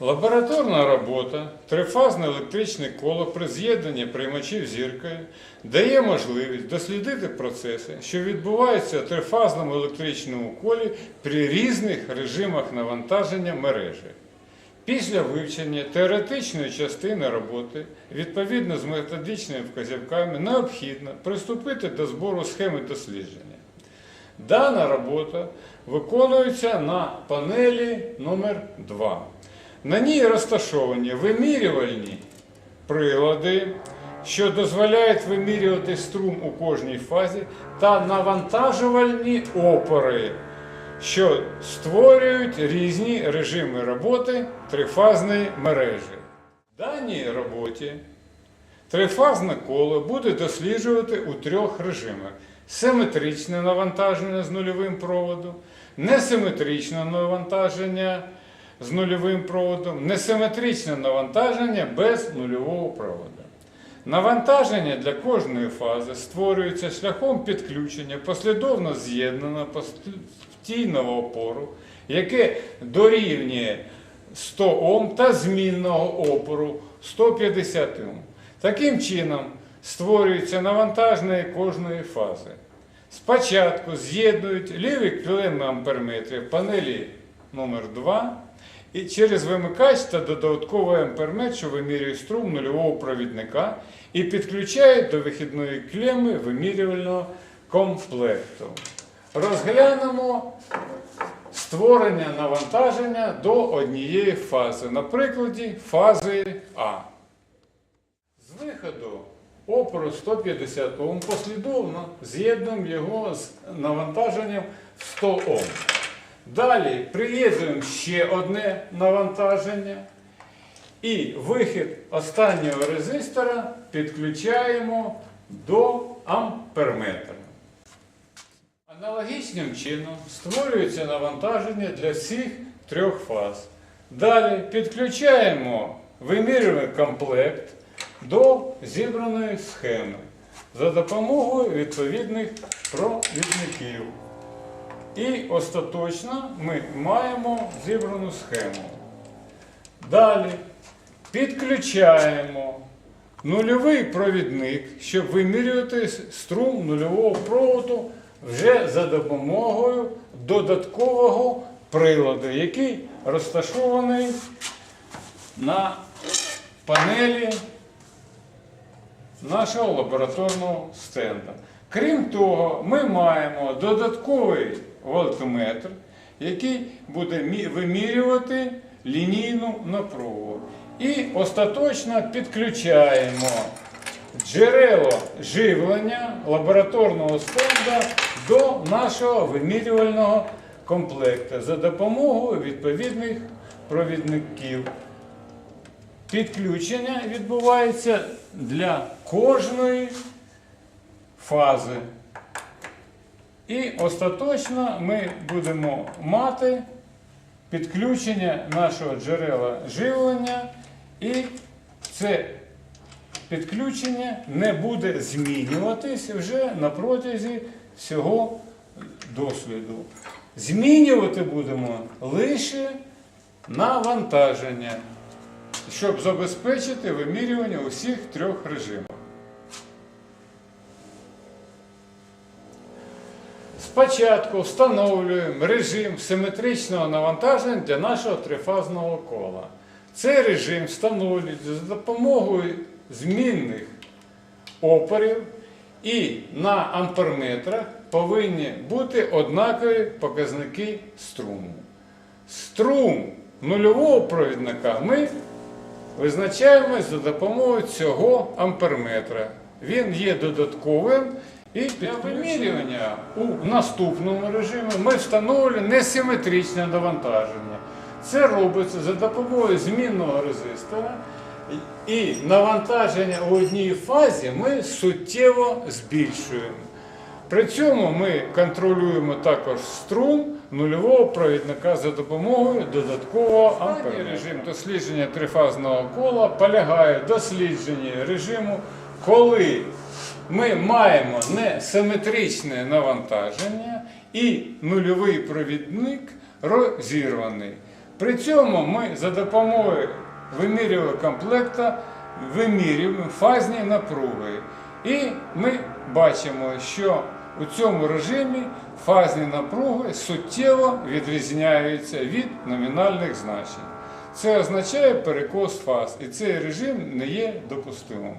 Лабораторна робота, трифазне електричне коло при з'єднанні приймачів зіркою дає можливість дослідити процеси, що відбуваються в трифазному електричному колі при різних режимах навантаження мережі. Після вивчення теоретичної частини роботи, відповідно з методичними вказівками, необхідно приступити до збору схеми дослідження. Дана робота виконується на панелі номер 2 На ній розташовані вимірювальні прилади, що дозволяють вимірювати струм у кожній фазі, та навантажувальні опори, що створюють різні режими роботи трифазної мережі. В даній роботі Трифазне коло буде досліджувати у трьох режимах: симетричне навантаження з нульовим проводом, несиметричне навантаження з нульовим проводом, несиметричне навантаження без нульового проводу. Навантаження для кожної фази створюється шляхом підключення послідовно з'єднаного постійного опору, яке дорівнює 100 Ом та змінного опору 150 Ом. Таким чином створюється навантаження кожної фази. Спочатку з'єднують ліві клеми амперметрів панелі номер 2 і через вимикач та додатковий амперметр, що вимірює струм нульового провідника, і підключають до вихідної клеми вимірювального комплекту. Розглянемо створення навантаження до однієї фази, на прикладі фази А. З виходу опору 150 Ом послідовно з'єднуємо його з навантаженням 100 Ом. Далі приєднуємо ще одне навантаження. І вихід останнього резистора підключаємо до амперметра. Аналогічним чином створюється навантаження для всіх трьох фаз. Далі підключаємо вимірювальний комплект до зібраної схеми за допомогою відповідних провідників. І остаточно ми маємо зібрану схему. Далі підключаємо нульовий провідник, щоб вимірювати струм нульового проводу вже за допомогою додаткового приладу, який розташований на панелі нашого лабораторного стенда. Крім того, ми маємо додатковий вольтметр, який буде вимірювати лінійну напругу. І остаточно підключаємо джерело живлення лабораторного стенда до нашого вимірювального комплекту за допомогою відповідних провідників. Підключення відбувається для кожної фази. І остаточно ми будемо мати підключення нашого джерела живлення, і це підключення не буде змінюватись вже на протязі всього досліду. Змінювати будемо лише навантаження, щоб забезпечити вимірювання усіх трьох режимів. Спочатку встановлюємо режим симетричного навантаження для нашого трифазного кола. Цей режим встановлюється за допомогою змінних опорів і на амперметрах повинні бути однакові показники струму. Струм нульового провідника ми визначаємо за допомогою цього амперметра. Він є додатковим і для вимірювання у наступному режимі ми встановлюємо несиметричне навантаження. Це робиться за допомогою змінного резистора. І навантаження у одній фазі ми суттєво збільшуємо. При цьому ми контролюємо також струм нульового провідника за допомогою додаткового амперметра. Режим дослідження трифазного кола полягає в дослідженні режиму, коли ми маємо несиметричне навантаження і нульовий провідник розірваний. При цьому ми за допомогою вимірювання комплекта вимірюємо фазні напруги. І ми бачимо, що у цьому режимі фазні напруги суттєво відрізняються від номінальних значень. Це означає перекос фаз, і цей режим не є допустимим.